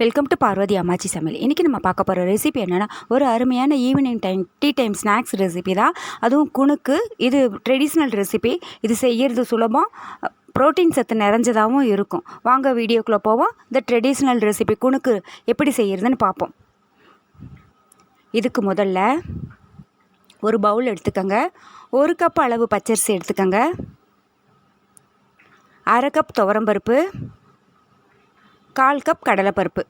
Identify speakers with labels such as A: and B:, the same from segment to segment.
A: Welcome to Parvati அம்மாச்சி சமையல் இன்றைக்கி நம்ம பார்க்க போகிற ரெசிபி என்னென்னா ஒரு அருமையான evening time tea time snacks recipe தான். அதுவும் குணுக்கு இது ட்ரெடிஷ்னல் ரெசிபி இது செய்கிறது சுலபம். ப்ரோட்டீன் சத்து நிறைஞ்சதாகவும் இருக்கும். வாங்க வீடியோக்குள்ளே போவோம். இந்த ட்ரெடிஷ்னல் ரெசிபி குணுக்கு எப்படி செய்கிறதுன்னு பார்ப்போம். இதுக்கு முதல்ல ஒரு பவுல் எடுத்துக்கோங்க. ஒரு கப் அளவு பச்சரிசி எடுத்துக்கோங்க. அரை கப் துவரம்பருப்பு. கால் கப் கடலைப்பருப்பு.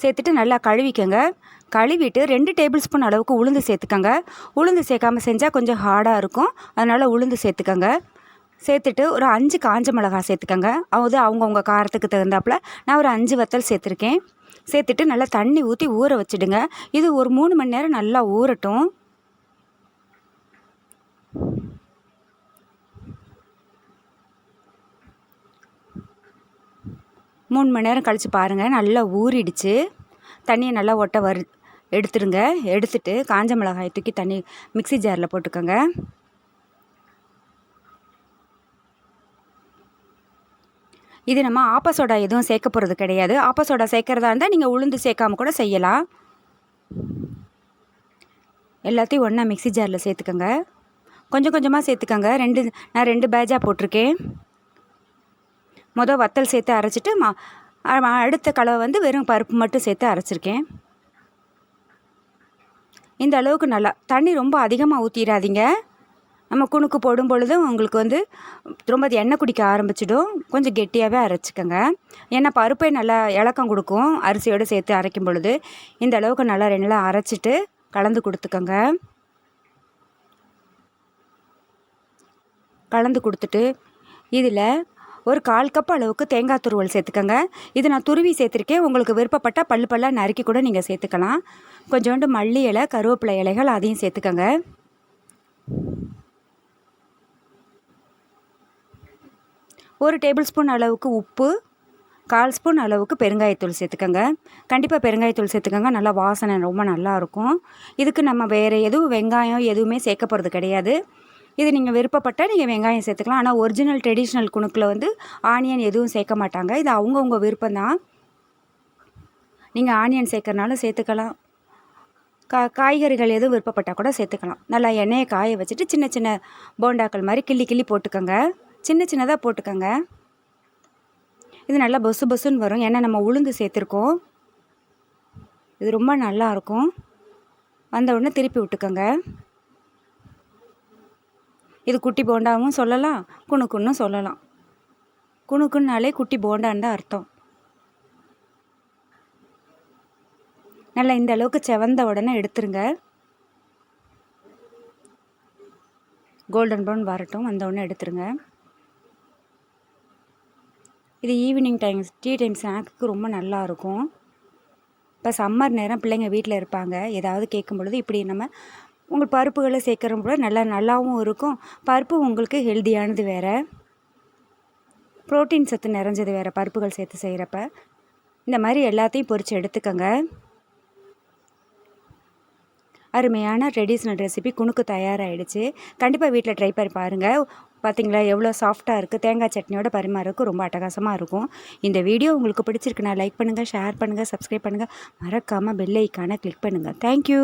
A: சேர்த்துட்டு நல்லா கழுவிக்கங்க. கழுவிட்டு ரெண்டு டேபிள் ஸ்பூன் அளவுக்கு உளுந்து சேர்த்துக்கங்க. உளுந்து சேர்க்காம செஞ்சால் கொஞ்சம் ஹார்டாக இருக்கும். அதனால் உளுந்து சேர்த்துக்கங்க. சேர்த்துட்டு ஒரு அஞ்சு காஞ்ச மிளகா சேர்த்துக்கங்க. அது அவங்கவுங்க காரத்துக்கு தகுந்தாப்புல நான் ஒரு அஞ்சு வத்தல் சேர்த்துருக்கேன். சேர்த்துட்டு நல்லா தண்ணி ஊற்றி ஊற வச்சுடுங்க. இது ஒரு மூணு மணி நேரம் நல்லா ஊறட்டும். மூணு மணி நேரம் கழித்து பாருங்கள் நல்லா ஊறிடுச்சு. தண்ணியை நல்லா ஒட்ட வரு எடுத்துடுங்க. எடுத்துட்டு காஞ்ச மிளகாய் தூக்கி தண்ணி மிக்ஸி ஜாரில் போட்டுக்கோங்க. இது நம்ம ஆப்பசோடா எதுவும் சேர்க்க போகிறது கிடையாது. ஆப்பசோடா சேர்க்குறதா இருந்தால் நீங்கள் உளுந்து சேர்க்காம கூட செய்யலாம். எல்லாத்தையும் ஒன்றா மிக்ஸி ஜாரில் சேர்த்துக்கோங்க. கொஞ்சம் கொஞ்சமாக சேர்த்துக்கோங்க. ரெண்டு நான் ரெண்டு பேஜாக போட்டிருக்கேன். மொதல் வத்தல் சேர்த்து அரைச்சிட்டு மா அடுத்த கலவை வந்து வெறும் பருப்பு மட்டும் சேர்த்து அரைச்சிருக்கேன். இந்த அளவுக்கு நல்லா தண்ணி ரொம்ப அதிகமாக ஊற்றிடாதீங்க நம்ம குணுக்கு போடும் பொழுதும் உங்களுக்கு வந்து ரொம்ப அது எண்ணெய் குடிக்க ஆரம்பிச்சிடும். கொஞ்சம் கெட்டியாகவே அரைச்சிக்கோங்க. ஏன்னா பருப்பை நல்லா இலக்கம் கொடுக்கும் அரிசியோடு சேர்த்து அரைக்கும் பொழுது. இந்த அளவுக்கு நல்லா ரெண்டு அரைச்சிட்டு கலந்து கொடுத்துக்கோங்க. கலந்து கொடுத்துட்டு இதில் ஒரு கால் கப் அளவுக்கு தேங்காய் துருவல் சேர்த்துக்கோங்க. இது நான் துருவி சேர்த்துருக்கேன். உங்களுக்கு விருப்பப்பட்டால் பல்லு பல்லாக நறுக்கி கூட நீங்கள் சேர்த்துக்கலாம். கொஞ்சோண்டு மல்லி இலை கருவேப்பிலை இலைகள் அதையும் சேர்த்துக்கோங்க. ஒரு டேபிள் ஸ்பூன் அளவுக்கு உப்பு கால் ஸ்பூன் அளவுக்கு பெருங்காயத்தூள் சேர்த்துக்கோங்க. கண்டிப்பாக பெருங்காயத்தூள் சேர்த்துக்கோங்க. நல்லா வாசனை ரொம்ப நல்லா இருக்கும். இதுக்கு நம்ம வேறு எதுவும் வெங்காயம் எதுவுமே சேர்க்க போகிறது கிடையாது. இது நீங்கள் விருப்பப்பட்டால் நீங்கள் வெங்காயம் சேர்த்துக்கலாம். ஆனால் ஒரிஜினல் ட்ரெடிஷ்னல் குணுக்கில் வந்து ஆனியன் எதுவும் சேர்க்க மாட்டாங்க. இது அவங்கவுங்க விருப்பம்தான். நீங்கள் ஆனியன் சேர்க்கறனாலும் சேர்த்துக்கலாம். கா காய்கறிகள் எதுவும் விருப்பப்பட்டால் கூட சேர்த்துக்கலாம். நல்லா எண்ணெயை காய வச்சுட்டு சின்ன சின்ன போண்டாக்கள் மாதிரி கிள்ளி கிள்ளி போட்டுக்கோங்க. சின்ன சின்னதாக போட்டுக்கோங்க. இது நல்லா பொசு பொசுன்னு வரும். ஏன்னா நம்ம உளுந்து சேர்த்துருக்கோம். இது ரொம்ப நல்லா இருக்கும் வந்த உடனே திருப்பி விட்டுக்கோங்க. இது குட்டி போண்டாவும் சொல்லலாம் குணுக்குன்னும் சொல்லலாம். குணுக்குன்னாலே குட்டி போண்டான்னு தான் அர்த்தம். நல்லா இந்த அளவுக்கு செவந்த உடனே எடுத்துருங்க. கோல்டன் ப்ரௌன் வரட்டும் வந்த உடனே எடுத்துருங்க. இது evening time tea time snack ரொம்ப நல்லா இருக்கும். இப்போ சம்மர் நேரம் பிள்ளைங்க வீட்டில் இருப்பாங்க. ஏதாவது கேட்கும் பொழுது இப்படி நம்ம உங்கள் பருப்புகளை சேர்க்குற கூட நல்லா நல்லாவும் இருக்கும். பருப்பு உங்களுக்கு ஹெல்தியானது வேறு. புரோட்டீன் சத்து நிறைஞ்சது வேறு பருப்புகள் சேர்த்து செய்கிறப்ப இந்த மாதிரி எல்லாத்தையும் பொரித்து எடுத்துக்கோங்க. அருமையான ட்ரெடிஷ்னல் ரெசிபி குணுக்கு தயாராகிடுச்சு கண்டிப்பாக வீட்டில் ட்ரை பண்ணி பாருங்கள் பார்த்தீங்களா எவ்வளோ சாஃப்டாக இருக்குது தேங்காய் சட்னியோட பரிமாறக்கு ரொம்ப அட்டகாசமாக இருக்கும். இந்த வீடியோ உங்களுக்கு பிடிச்சிருக்குன்னா லைக் பண்ணுங்கள் ஷேர் பண்ணுங்கள் சப்ஸ்கிரைப் பண்ணுங்கள் மறக்காமல் பெல் ஐக்கானை கிளிக் பண்ணுங்கள் தேங்க்யூ